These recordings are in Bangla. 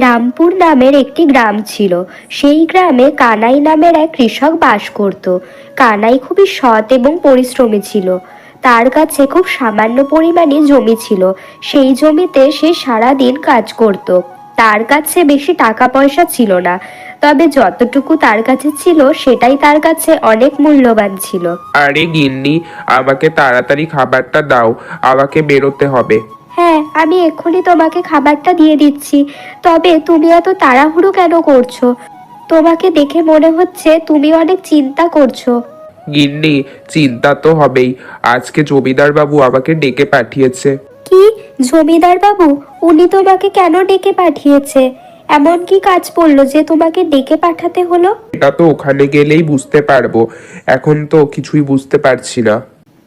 রামপুর নামের একটি গ্রাম ছিল। সেই গ্রামে কানাই নামের এক কৃষক বাস করত। কানাই খুবই সৎ এবং পরিশ্রমী ছিল। তার কাছে খুব সামান্য পরিমাণে জমি ছিল। সেই জমিতে সে সারা দিন কাজ করত। তার কাছে বেশি টাকা পয়সা ছিল না। তবে যতটুকু তার কাছে ছিল, সেটাই তার কাছে অনেক মূল্যবান ছিল। আরে গিন্নি, আমাকে তাড়াতাড়ি খাবারটা দাও। আমাকে বেরোতে হবে। হ্যাঁ আমি এক্ষুনি তোমাকে খাবারটা দিয়ে দিচ্ছি। তবে তুমি এত তাড়াহুড়ো কেন করছ? তোমাকে দেখে মনে হচ্ছে তুমি অনেক চিন্তা করছ। গিন্নি চিন্তা তো হবেই। আজকে জমিদার বাবু আমাকে ডেকে পাঠিয়েছে। কি? জমিদার বাবু উনি তোমাকে কেন ডেকে পাঠিয়েছে? এমন কি কাজ পড়ল যে তোমাকে ডেকে পাঠাতে হলো? এটা তো ওখানে গেলেই বুঝতে পারব। এখন তো কিছুই বুঝতে পারছি না।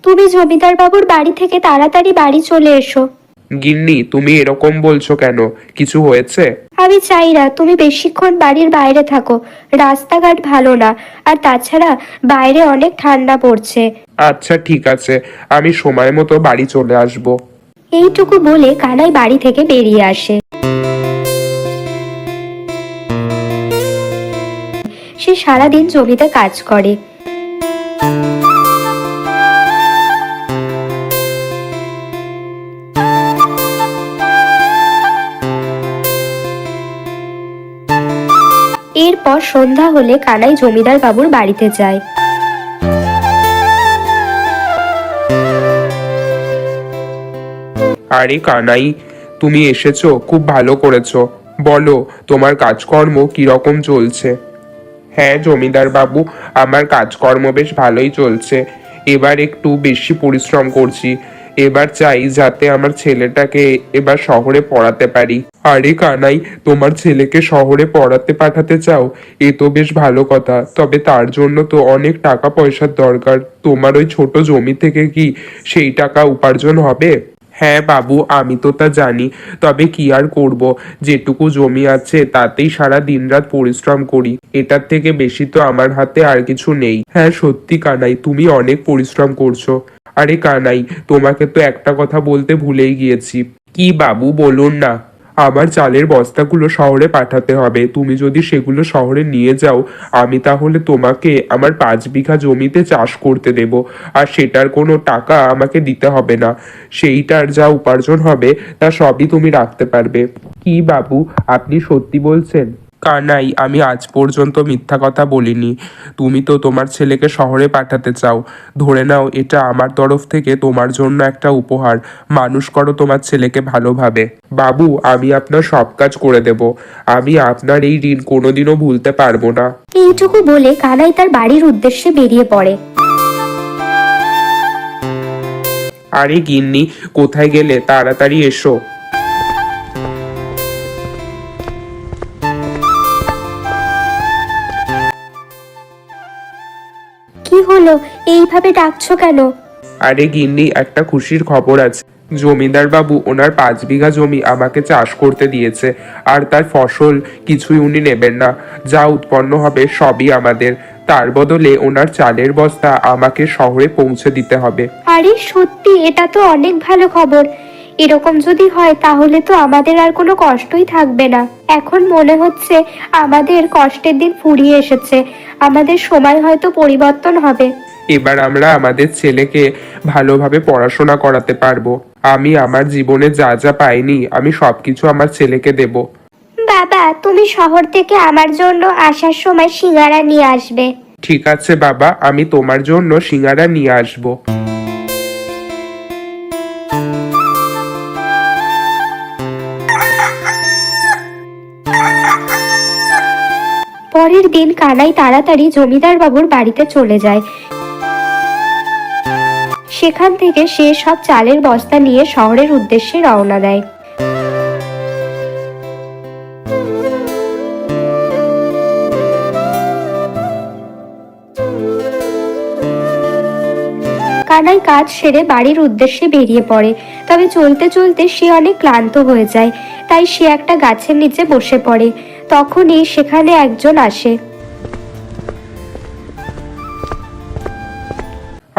তুমি জমিদার বাবুর বাড়ি থেকে তাড়াতাড়ি বাড়ি চলে এসো। গিন্নি তুমি এরকম বলছো কেন? কিছু হয়েছে? আমি চাই না তুমি বেশিক্ষণ বাড়ির বাইরে থাকো। রাস্তাঘাট ভালো না আর তাছাড়া বাইরে অনেক ঠান্ডা পড়ছে। আচ্ছা ঠিক আছে। আমি সময় মতো বাড়ি চলে আসব। এইটুকু বলে কানাই বাড়ি থেকে বেরিয়ে আসে। সে সারাদিন জমিতে কাজ করে। এরপর সন্ধ্যা হলে কানাই জমিদার বাবুর বাড়িতে যায়। আরে কানাই, তুমি এসেছ, খুব ভালো করেছ। বলো, তোমার কাজকর্ম কীরকম চলছে? হ্যাঁ জমিদার বাবু, আমার কাজকর্ম বেশ ভালোই চলছে। এবার একটু বেশি পরিশ্রম করছি। এবার চাই যাতে আমার ছেলেটাকে এবার শহরে পড়াতে পারি। আরে কানাই, তোমার ছেলেকে শহরে পড়াতে পাঠাতে চাও? এ তো বেশ ভালো কথা। তবে তার জন্য তো অনেক টাকা পয়সার দরকার। তোমার ওই ছোট জমি থেকে কি সেই টাকা উপার্জন হবে? হ্যাঁ বাবু, আমি তো তা জানি। তবে কি আর করব? যেটুকু জমি আছে, তাতেই সারা দিন রাত পরিশ্রম করি। এটার থেকে বেশি তো আমার হাতে আর কিছু নেই। হ্যাঁ সত্যি কানাই, তুমি অনেক পরিশ্রম করছ। আরে কানাই, তোমাকে তো একটা কথা বলতে ভুলেই গিয়েছি। কি বাবু, বলুন না। আমার চালের বস্তাগুলো শহরে পাঠাতে হবে। তুমি যদি সেগুলো শহরে নিয়ে যাও, আমি তাহলে তোমাকে আমার পাঁচ বিঘা জমিতে চাষ করতে দেব। আর সেটার কোনো টাকা আমাকে দিতে হবে না। সেইটার যা উপার্জন হবে, তা সবই তুমি রাখতে পারবে। কি বাবু, আপনি সত্যি বলছেন? কানাই আমি আজ পর্যন্ত মিথ্যা কথা বলিনি। তুমি তো তোমার ছেলেকে শহরে পাঠাতে চাও। ধরে নাও এটা আমার তরফ থেকে তোমার জন্য একটা উপহার। মানুষ করো তোমার ছেলেকে ভালোভাবে। বাবু আমি আপনার সব কাজ করে দেব। আমি আপনার এই ঋণ কোনোদিনও ভুলতে পারব না। এইটুকু বলে কানাই তার বাড়ির উদ্দেশ্যে বেরিয়ে পড়ে। আরে গিন্নি কোথায় গেলে? তাড়াতাড়ি এসো। হলো এইভাবে ডাকছো কেন? আরে গিন্নি একটা খুশির খবর আছে। জমিদার বাবু ওনার পাঁচ বিঘা জমি আমাকে চাষ করতে দিয়েছে আর তার ফসল কিছুই উনি নেবেন না। যা উৎপন্ন হবে সবই আমাদের। তার বদলে ওনার চালের বস্তা আমাকে শহরে পৌঁছে দিতে হবে। আরে সত্যি এটা তো অনেক ভালো খবর। এরকম যদি হয় তাহলে তো আমাদের আর কোনো কষ্টই থাকবে না। এখন মনে হচ্ছে আমাদের কষ্টের দিন ফুরিয়ে এসেছে। আমাদের সময় হয়তো পরিবর্তন হবে। এবার আমরা আমাদের ছেলেকে ভালোভাবে পড়াশোনা করাতে পারব। আমি আমার জীবনে যা যা পাইনি আমি সবকিছু আমার ছেলেকে দেব। বাবা তুমি শহর থেকে আমার জন্য আসার সময় সিঙ্গারা নিয়ে আসবে। ঠিক আছে বাবা আমি তোমার জন্য সিঙ্গারা নিয়ে আসব। পরের দিন কানাই তাড়াতাড়ি জমিদার বাবুর বাড়িতে চলে যায়। সেখান থেকে সে সব চালের বস্তা নিয়ে শহরের উদ্দেশ্যে রওনা দেয়। কানাই কাজ সেরে বাড়ির উদ্দেশ্যে বেরিয়ে পড়ে। তবে চলতে চলতে সে অনেক ক্লান্ত হয়ে যায়। তাই সে একটা গাছের নিচে বসে পড়ে। তখনই সেখানে একজন আসে।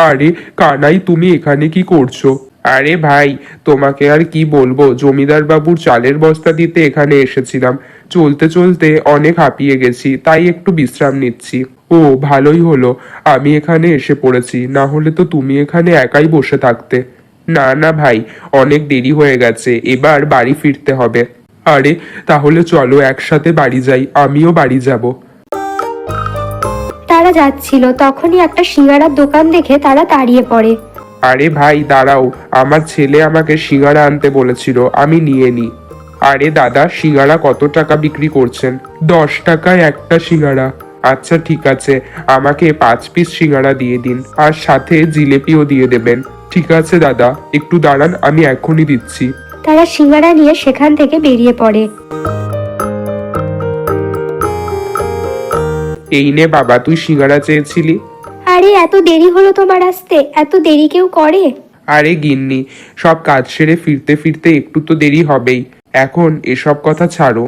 আরে, কানাই, তুমি এখানে কি করছ? আরে ভাই, তোমাকে আর কি বলব? জমিদার বাবুর চালের বস্তা দিতে এখানে এসেছিলাম। চলতে চলতে অনেক হাঁপিয়ে গেছি, তাই একটু বিশ্রাম নিচ্ছি। ও, ভালোই হলো। আমি এখানে এসে পড়েছি, না হলে তো তুমি এখানে একাই বসে থাকতে। না না ভাই, অনেক দেরি হয়ে গেছে, এবার বাড়ি ফিরতে হবে। আরে তাহলে চলো একসাথে বাড়ি যাই আমিও বাড়ি যাব। তারা যাচ্ছিল তখনই একটা সিঙ্গারার দোকান দেখে তারা দাঁড়িয়ে পড়ে। আরে ভাই দাঁড়াও আমার ছেলে আমাকে সিঙ্গারা আনতে বলেছিল আমি নিয়ে নি। আরে দাদা সিঙ্গারা কত টাকা বিক্রি করছেন? দশ টাকায় একটা সিঙ্গারা। আচ্ছা ঠিক আছে আমাকে পাঁচ পিস সিঙ্গারা দিয়ে দিন আর সাথে জিলেপিও দিয়ে দেবেন। ঠিক আছে দাদা একটু দাঁড়ান আমি এখনই দিচ্ছি। তারা সিঙ্গারা নিয়ে সেখান থেকে বেরিয়ে পড়ে। এই নে বাবা তুই সিঙ্গারা চেয়েছিলি। আরে এত দেরি হলো তোমার আসতে? এত দেরি কেউ করে? আরে গিন্নি সব কাজ সেরে ফিরতে ফিরতে একটু তো দেরি হবেই। এখন এসব কথা ছাড়ো।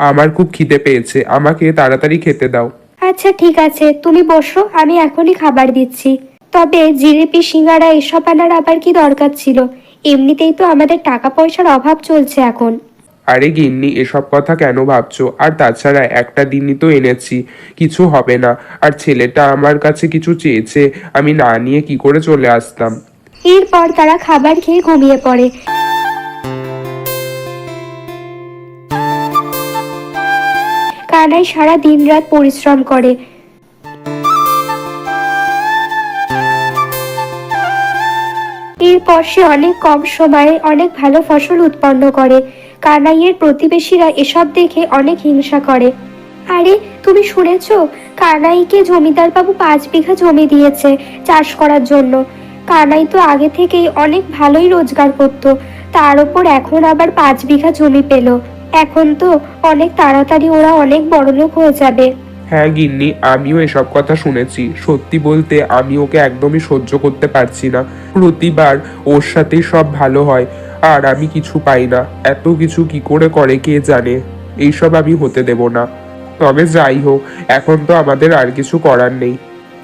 আমার খুব খিদে পেয়েছে আমাকে তাড়াতাড়ি খেতে দাও। আচ্ছা ঠিক আছে তুমি বসো আমি এখনই খাবার দিচ্ছি। তবে জিলিপি সিঙ্গারা এসব আনার আবার কি দরকার ছিল? এমনিতেই তো আমাদের টাকা পয়সার অভাব চলছে এখন। আরে গিন্নি এসব কথা কেন ভাবছ? আর তাছাড়া একটা দিনই তো এনেছি কিছু হবে না। আর ছেলেটা আমার কাছে কিছু চেয়েছে আমি না নিয়ে কি করে চলে আসতাম? এরপর তারা খাবার খেয়ে ঘুমিয়ে পড়ে। কানাই সারা দিন রাত পরিশ্রম করে। এরপর সে অনেক কম সময়ে অনেক ভালো ফসল উৎপন্ন করে। কানাইয়ের প্রতিবেশীরা এসব দেখে অনেক হিংসা করে। আরে, তুমি শুনেছ? কানাইকে জমিদার বাবু পাঁচ বিঘা জমি দিয়েছে চাষ করার জন্য। কানাই তো আগে থেকেই অনেক ভালোই রোজগার করত। তার ওপর এখন আবার পাঁচ বিঘা জমি পেল। এখন তো অনেক তাড়াতাড়ি ওরা অনেক বড়লোক হয়ে যাবে। হ্যাঁ গিন্নি আমিও এসব কথা শুনেছি। সত্যি বলতে আমি ওকে একদমই সহ্য করতে পারছি না। প্রতিবার ওর সাথেই সব ভালো হয় আর আমি কিছু পাই না। এত কিছু কি করে করে কে জানে? এইসব আমি হতে দেব না। তবে যাই হোক এখন তো আমাদের আর কিছু করার নেই।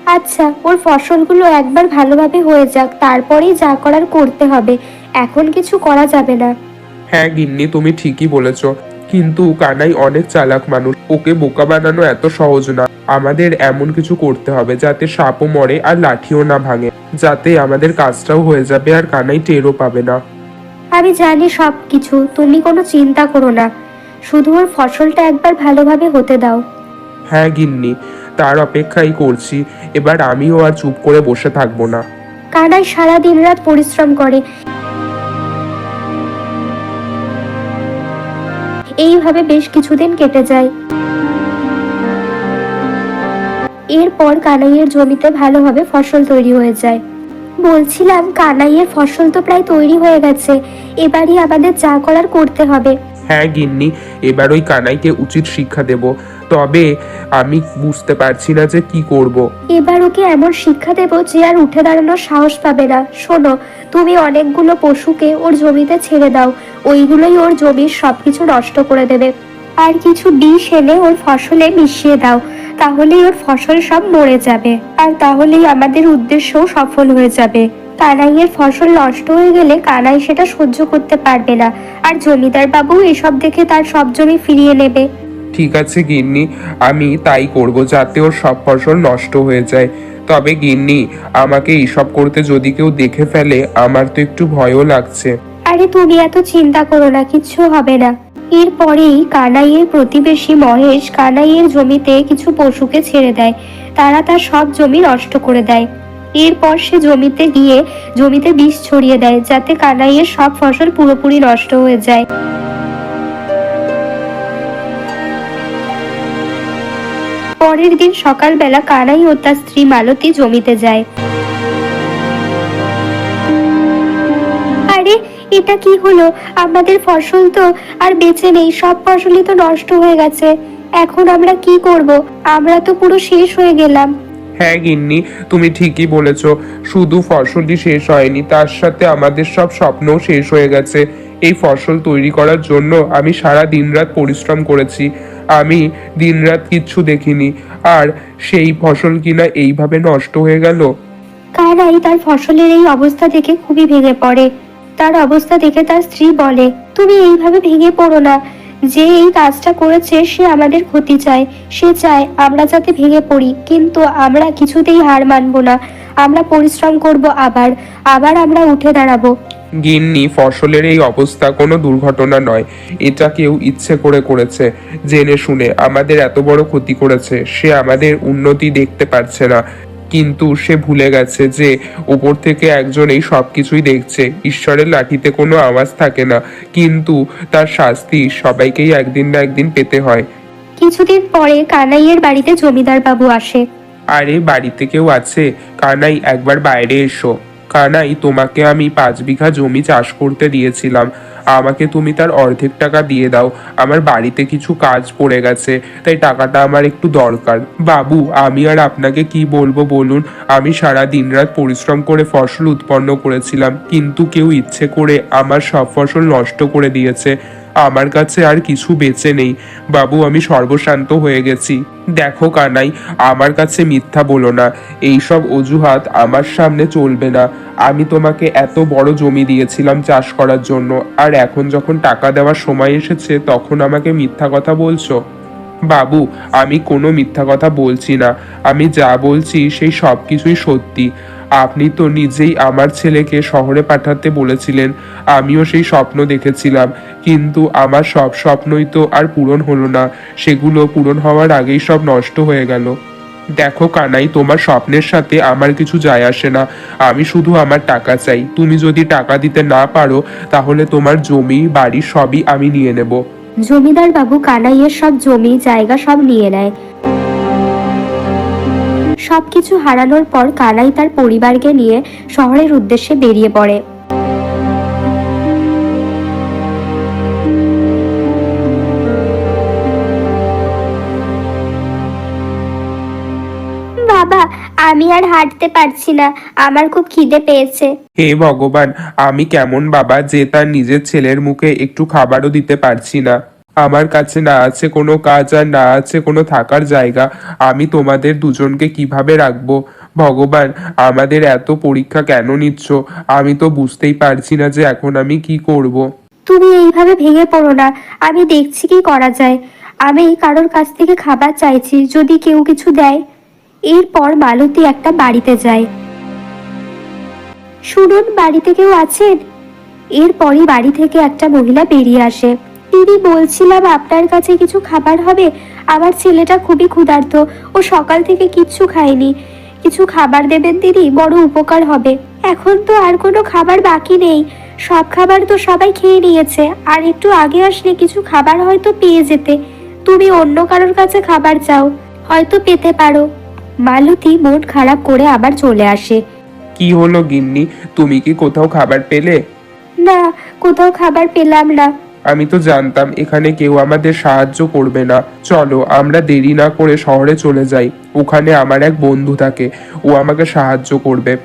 আচ্ছা ওর ফসলগুলো একবার ভালোভাবে হয়ে যাক তারপরেই যা করার করতে হবে। এখন কিছু করা যাবে না। হ্যাঁ গিন্নি তুমি ঠিকই বলেছ। কিন্তু কানাই অনেক চালাক মানুষ। ওকে বোকা বানানো এত সহজ না। আমাদের এমন কিছু করতে হবে যাতে সাপও মরে আর লাঠিও না ভাঙে। যাতে আমাদের কাজটাও হয়ে যাবে আর কানাই টেরও পাবে না। আমি জানি সব কিছু তুমি কোনো চিন্তা করো না। শুধু ওর ফসলটা একবার ভালোভাবে হতে দাও। হ্যাঁ গিন্নি তার অপেক্ষাই করছি। এবার আমিও আর চুপ করে বসে থাকব না। কানাই সারা দিন রাত পরিশ্রম করে। এইভাবে বেশ কিছুদিন কেটে যায়। এরপর কানাইয়ের জমিতে ভালোভাবে ফসল তৈরি হয়ে যায়। বলছিলাম, কানাইয়ের ফসল তো প্রায় তৈরি হয়ে গেছে। এবারই আমাদের যা করার করতে হবে। হ্যাঁ গিন্নি, এবার ওই কানাইকে উচিত শিক্ষা দেব। তবে আমি বুঝতে পারছি না যে কি করব। এবার ওকে এমন শিক্ষা দেব যে আর উঠে দাঁড়ানোর সাহস পাবে না। শোনো, তুমি অনেকগুলো পশুকে ওর জমিতে ছেড়ে দাও। ওইগুলোই ওর জমির সবকিছু নষ্ট করে দেবে। আর কিছু বিষ এনে ওর ফসলে মিশিয়ে দাও। তাহলেই ওর ফসল সব মরে যাবে। আর তাহলেই আমাদের উদ্দেশ্যও সফল হয়ে যাবে। কানাইয়ের ফসল নষ্ট হয়ে গেলে কানাই সেটা সহ্য করতে পারবে না। আর জমিদার বাবু এসব দেখে তার সব জমি ফিরিয়ে নেবে। ঠিক আছে গিন্নি আমি তাই করব যাতে ওর সব ফসল নষ্ট হয়ে যায়। তবে গিন্নি আমাকে এইসব করতে যদি কেউ দেখে ফেলে আমার তো একটু ভয়ও লাগছে। আরে তুমি এত চিন্তা করো না কিচ্ছু হবে না। এরপরেই কানাইয়ের প্রতিবেশী মহেশ কানাইয়ের জমিতে কিছু পশুকে ছেড়ে দেয়। তারা তার সব জমি নষ্ট করে দেয়। এরপর সে জমিতে গিয়ে জমিতে বিষ ছড়িয়ে দেয়, যাতে কানাইয়ের সব ফসল পুরোপুরি নষ্ট হয়ে যায়। পরের দিন সকালবেলা কানাই ও তার স্ত্রী মালতী জমিতে যায়। আরে, এটা কি হলো? আমাদের ফসল তো আর বেঁচে নেই, সব ফসলই তো নষ্ট হয়ে গেছে। এখন আমরা কি করব? আমরা তো পুরো শেষ হয়ে গেলাম। হ্যাঁ গিন্নি, তুমি ঠিকই বলেছ। শুধু ফসলই শেষ হয়নি, তার সাথে আমাদের সব স্বপ্নও শেষ হয়ে গেছে। এই ফসল তৈরি করার জন্য আমি সারা দিনরাত পরিশ্রম করেছি। আমি দিনরাত কিচ্ছু দেখিনি। আর সেই ফসল কিনা এইভাবে নষ্ট হয়ে গেল? কানাই তার ফসলের এই অবস্থা দেখে খুবই ভেঙে পড়ে। তার অবস্থা দেখে তার স্ত্রী বলে, তুমি এইভাবে ভেঙে পড়ো না। যে এই কাজটা করেছে, সে আমাদের ক্ষতি চায়। সে চায় আমরা যাতে ভেঙে পড়ি, কিন্তু আমরা কিছুতেই হার মানবো না। আমরা পরিশ্রম করব আবার আবার আমরা উঠে দাঁড়াবো। গিন্নি, ফসলের এই অবস্থা কোনো দুর্ঘটনা নয়। এটা কেউ ইচ্ছে করে করেছে। জেনে শুনে আমাদের এত বড় ক্ষতি করেছে, সে আমাদের উন্নতি দেখতে পারছে না। কিন্তু সে ভুলে গেছে যে উপর থেকে একজন এই সব কিছুই দেখছে। ঈশ্বরের লাঠিতে কোনো আওয়াজ থাকে না। কিন্তু তার শাস্তি সবাইকেই একদিন না একদিন পেতে হয়। কিছুদিন পরে কানাইয়ের বাড়িতে জমিদার বাবু আসে। আরে বাড়িতে কেউ আছে? কানাই একবার বাইরে এসো। কানাই তোমাকে আমি পাঁচ বিঘা জমি চাষ করতে দিয়েছিলাম। আমাকে তুমি তার অর্ধেক টাকা দিয়ে দাও। আমার বাড়িতে কিছু কাজ পড়ে গেছে, তাই টাকাটা আমার একটু দরকার। বাবু, আমি আর আপনাকে কি বলব বলুন? আমি সারা দিন রাত পরিশ্রম করে ফসল উৎপন্ন করেছিলাম, কিন্তু কেউ ইচ্ছে করে আমার সব ফসল নষ্ট করে দিয়েছে। আমার কাছে আর কিছু বেঁচে নেই। বাবু, আমি সর্বশান্ত হয়ে গেছি। দেখো, কানাই, আমার কাছে মিথ্যা বলো না। এইসব অজুহাত আমার সামনে চলবে না। আমি তোমাকে এত বড় জমি দিয়েছিলাম চাষ করার জন্য। আর এখন যখন টাকা দেওয়ার সময় এসেছে, তখন আমাকে মিথ্যা কথা বলছো? বাবু, আমি কোনো মিথ্যা কথা বলছি না। আমি যা বলছি, সেই সব কিছুই সত্যি। আপনি তো নিজেই আমার ছেলেকে শহরে পাঠাতে বলেছিলেন, আমিও সেই স্বপ্ন দেখেছিলাম। কিন্তু আমার সব স্বপ্নই তো আর পূরণ হলো না, সেগুলো পূরণ হওয়ার আগেই সব নষ্ট হয়ে গেল। দেখো কানাই, তোমার স্বপ্নের সাথে আমার কিছু যায় আসে না, আমি শুধু আমার টাকা চাই। তুমি যদি টাকা দিতে না পারো, তাহলে তোমার জমি, বাড়ি সবই আমি নিয়ে নেব। জমিদার বাবু কানাইয়ের সব জমি, জায়গা সব নিয়ে নেয়। সবকিছু হারানোর পর কানাই তার পরিবারকে নিয়ে শহরের উদ্দেশ্যে বেরিয়ে পড়ে। বাবা আমি আর হাঁটতে পারছি না। আমার খুব খিদে পেয়েছে। হে ভগবান আমি কেমন বাবা যে তার নিজের ছেলের মুখে একটু খাবারও দিতে পারছি না। আমার কাছে না আছে কোনো কাজ আর না আছে কোনো থাকার জায়গা। আমি তোমাদের দুজনকে কীভাবে রাখব? ভগবান, আমাদের এত পরীক্ষা কেন নিচ্ছ? আমি তো বুঝতেই পারছি না যে এখন আমি কি করব। তুমি এইভাবে ভেঙে পড়ো না। আমি দেখছি কি করা যায়। আমি কারোর কাছ থেকে খাবার চাইছি, যদি কেউ কিছু দেয়। এরপর মালতী একটা বাড়িতে যায়। শুনুন, বাড়িতে কেউ আছেন? এরপরই বাড়ি থেকে একটা মহিলা বেরিয়ে আসে। দিদি বলছিলাম আপনার কাছে কিছু খাবার হবে? আমার ছেলেটা খুবই ক্ষুধার্ত ও সকাল থেকে কিচ্ছু খায়নি। কিছু খাবার দেবেন দিদি বড় উপকার হবে। এখন তো আর কোনো খাবার বাকি নেই। সব খাবার তো সবাই খেয়ে নিয়েছে। আর একটু আগে আসলে কিছু খাবার হয়তো পেয়ে যেতে। তুমি অন্য কারোর কাছে খাবার চাও হয়তো পেতে পারো। মালতী মন খারাপ করে আবার চলে আসে। কি হলো গিন্নি? তুমি কি কোথাও খাবার পেলে? না কোথাও খাবার পেলাম না। আমি তো জানতাম এখানে কেউ আমাদের সাহায্য করবে না। চলো, আমরা দেরি না করে শহরে চলে যাই। ওখানে আমার এক বন্ধু থাকে, ও আমাকে সাহায্য করবে।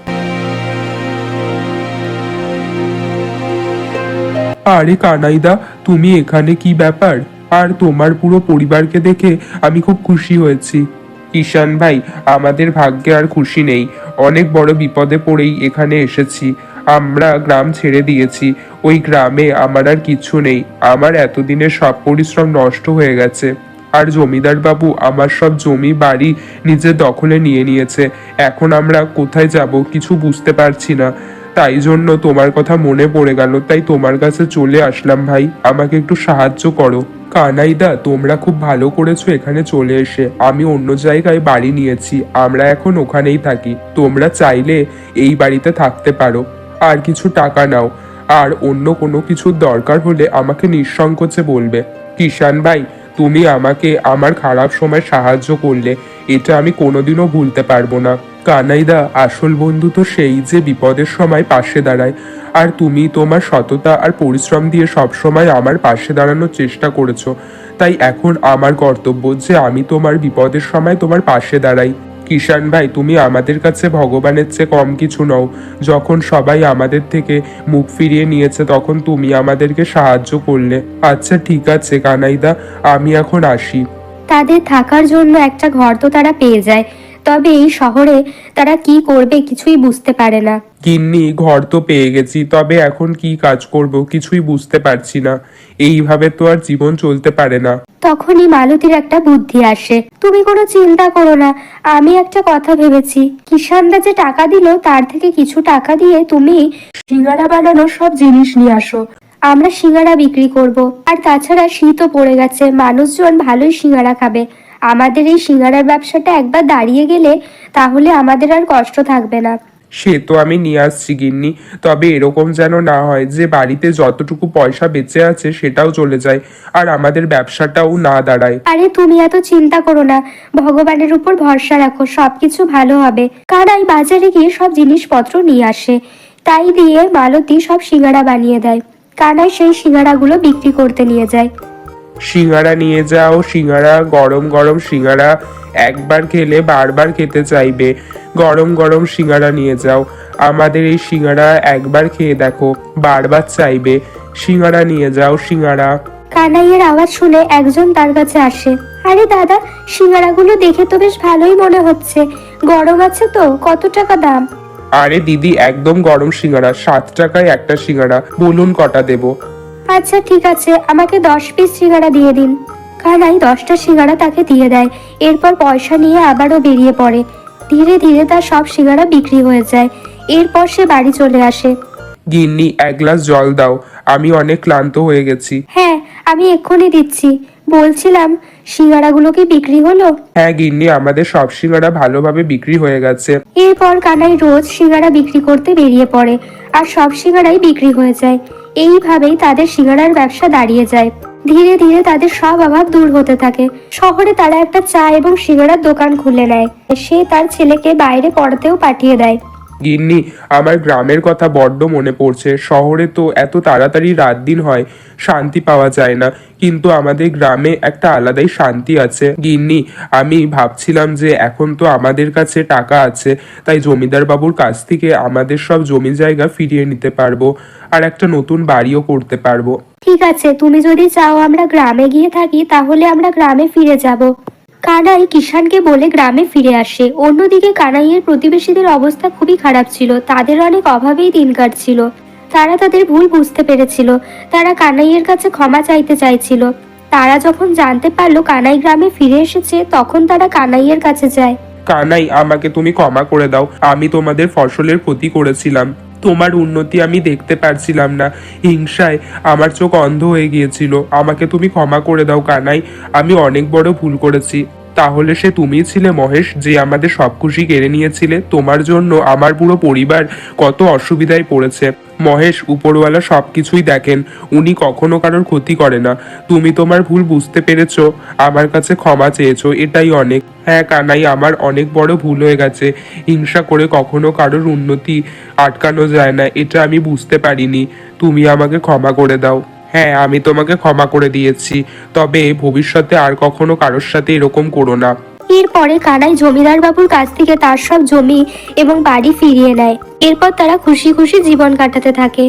আরে কানাইদা, তুমি এখানে কি ব্যাপার? আর তোমার পুরো পরিবারকে দেখে আমি খুব খুশি হয়েছি। ঈশান ভাই, আমাদের ভাগ্যে আর খুশি নেই। অনেক বড় বিপদে পড়েই এখানে এসেছি। আমরা গ্রাম ছেড়ে দিয়েছি। ওই গ্রামে আমার আর কিছু নেই। আমার এতদিনের সব পরিশ্রম নষ্ট হয়ে গেছে। আর জমিদার বাবু আমার সব জমি, বাড়ি নিজের দখলে নিয়ে নিয়েছে। এখন আমরা কোথায় যাব কিছু বুঝতে পারছি না। তাই জন্য তোমার কথা মনে পড়ে গেল, তাই তোমার কাছে চলে আসলাম ভাই। আমাকে একটু সাহায্য করো। কানাইদা, তোমরা খুব ভালো করেছ এখানে চলে এসে। আমি অন্য জায়গায় বাড়ি নিয়েছি, আমরা এখন ওখানেই থাকি। তোমরা চাইলে এই বাড়িতে থাকতে পারো। আর কিছু টাকা নাও। আর অন্য কোনো কিছুর দরকার হলে আমাকে নিঃসংকোচে বলবে কিষান ভাই, তুমি আমাকে আমার খারাপ সময় সাহায্য করলে, এটা আমি কোনোদিনও ভুলতে পারব না। কানাইদা, আসল বন্ধু তো সেই যে বিপদের সময় পাশে দাঁড়ায়। আর তুমি তোমার সততা আর পরিশ্রম দিয়ে সব সময় আমার পাশে দাঁড়ানোর চেষ্টা করেছ। তাই এখন আমার কর্তব্য যে আমি তোমার বিপদের সময় তোমার পাশে দাঁড়াই। কিষান ভাই, তুমি আমাদের কাছে ভগবানের চেয়ে কম কিছু নও। যখন সবাই আমাদের থেকে মুখ ফিরিয়ে নিয়েছে, তখন তুমি আমাদেরকে সাহায্য করলে। আচ্ছা ঠিক আছে, কানাইদা, আমি এখন আসি। তাদের থাকার জন্য একটা ঘর তো তারা পেয়ে যায়। তবে এই শহরে তারা কি করবে কিছুই বুঝতে পারে না। গিন্নি ঘর তো পেয়ে গেছি তবে এখন কি কাজ করব কিছুই বুঝতে পারছি না। এইভাবে তো আর জীবন চলতে পারে না। তখনই মালতীর একটা বুদ্ধি আসে। তুমি কোনো চিন্তা করো না আমি একটা কথা ভেবেছি। কিষানদা যে টাকা দিল তার থেকে কিছু টাকা দিয়ে তুমি সিঙ্গারা বানানোর সব জিনিস নিয়ে আসো। আমরা সিঙ্গারা বিক্রি করব। আর তাছাড়া শীতও পড়ে গেছে মানুষজন ভালোই সিঙ্গারা খাবে। আমাদের এই সিঙ্গারার ব্যবসাটা একবার দাঁড়িয়ে গেলে তাহলে আমাদের আর কষ্ট থাকবে না। সে তো আমি নিয়ে আসছি গিন্নি। তবে এরকম যেন না হয় যে বাড়িতে যতটুকু পয়সা বেঁচে আছে সেটাও চলে যায় আর আমাদের ব্যবসাটাও না দাঁড়ায়। আরে তুমি এত চিন্তা করো না। ভগবানের উপর ভরসা রাখো সবকিছু ভালো হবে। কানাই বাজারে গিয়ে সব জিনিসপত্র নিয়ে আসে। তাই দিয়ে মালতী সব সিঙ্গারা বানিয়ে দেয়। কানাই সেই সিঙ্গারাগুলো বিক্রি করতে নিয়ে যায়। সিঙ্গারা নিয়ে যাও সিঙ্গারা গরম গরম সিঙ্গারা একবার খেলে বারবার খেতে চাইবে। গরম গরম সিঙ্গারা নিয়ে যাও। আমাদের এই সিঙ্গারা একবার খেয়ে দেখো বারবার চাইবে। সিঙ্গারা নিয়ে যাও সিঙ্গারা। কানাইয়ের আওয়াজ শুনে একজন তার কাছে আসে। আরে দাদা সিঙ্গারাগুলো দেখে তো বেশ ভালোই মনে হচ্ছে। গরম আছে তো কত টাকা দাম? আরে দিদি একদম গরম সিঙ্গারা সাত টাকায় একটা সিঙ্গারা। বলুন কটা দেবো? আচ্ছা ঠিক আছে। আমাকে দশ পিস সিঙ্গারা দিয়ে দিন। কানাই দশটা সিঙ্গারা তাকে দিয়ে দেয়। এরপর পয়সা নিয়ে আবারও বেরিয়ে পড়ে। ধীরে ধীরে তার সব সিঙ্গারা বিক্রি হয়ে যায়। এরপর সে বাড়ি চলে আসে। গিন্নি এক গ্লাস জল দাও। আমি অনেক ক্লান্ত হয়ে গেছি। হ্যাঁ আমি এক্ষুনি দিচ্ছি। বলছিলাম সিঙ্গারাগুলো কি বিক্রি হলো? হ্যাঁ গিন্নি আমাদের সব সিঙ্গারা ভালোভাবে বিক্রি হয়ে গেছে। এরপর কানাই রোজ সিঙ্গারা বিক্রি করতে বেরিয়ে পড়ে। আর সব সিঙ্গারাই বিক্রি হয়ে যায়। এইভাবেই তাদের সিঙ্গারার ব্যবসা দাঁড়িয়ে যায়। ধীরে ধীরে তাদের সব অভাব দূর হতে থাকে। শহরে তারা একটা চা এবং সিঙ্গারার দোকান খুলে নেয়। সে তার ছেলেকে বাইরে পড়াতেও পাঠিয়ে দেয়। গিন্নি, আমার গ্রামের কথা বড্ড মনে পড়ছে। শহরে তো এত তাড়াতাড়ি রাত দিন হয়, শান্তি পাওয়া যায় না। কিন্তু আমাদের গ্রামে একটা আলাদাই শান্তি আছে। গিন্নি, আমি ভাবছিলাম যে এখন তো আমাদের কাছে টাকা আছে, তাই জমিদার বাবুর কাছ থেকে আমাদের সব জমি জায়গা ফিরিয়ে নিতে পারব আর একটা নতুন বাড়িও করতে পারব। ঠিক আছে, তুমি যদি চাও আমরা গ্রামে গিয়ে থাকি, তাহলে আমরা গ্রামে ফিরে যাব। কানাই কিষানকে বলে গ্রামে ফিরে আসে। অন্যদিকে কানাইয়ের প্রতিবেশীদের অবস্থা খুবই খারাপ ছিল। তাদের অনেক অভাবেই দিন কাটছিল। তারা তাদের ভুল বুঝতে পেরেছিল। তারা কানাইয়ের কাছে ক্ষমা চাইতে চাইছিল। তারা যখন জানতে পারল কানাই গ্রামে ফিরে এসেছে, তখন তারা কানাইয়ের কাছে যায়। কানাই, আমাকে তুমি ক্ষমা করে দাও। আমি তোমাদের ফসলের ক্ষতি করেছিলাম। তোমার উন্নতি আমি দেখতে পারছিলাম না। হিংসায় আমার চোখ অন্ধ হয়ে গিয়েছিল। আমাকে তুমি ক্ষমা করে দাও কানাই। আমি অনেক বড় ভুল করেছি। তাহলে সে তুমিই ছিলে মহেশ, যে আমাদের সব খুশি কেড়ে নিয়েছিলে। তোমার জন্য আমার পুরো পরিবার কত অসুবিধায় পড়েছে। মহেশ, উপরওয়ালা সব কিছুই দেখেন। উনি কখনো কারোর ক্ষতি করে না। তুমি তোমার ভুল বুঝতে পেরেছ। আমার কাছে ক্ষমা চেয়েছো, এটাই অনেক। হ্যাঁ কানাই, আমার অনেক বড় ভুল হয়ে গেছে। হিংসা করে কখনো কারোর উন্নতি আটকানো যায় না, এটা আমি বুঝতে পারিনি। তুমি আমাকে ক্ষমা করে দাও। হ্যাঁ আমি তোমাকে ক্ষমা করে দিয়েছি। তবে ভবিষ্যতে আর কখনো কারোর সাথে এরকম করো না। এরপরে কানাই জমিদার বাবুর কাছ থেকে তার সব জমি এবং বাড়ি ফিরিয়ে নেয়। এরপর তারা খুশি খুশি জীবন কাটাতে থাকে।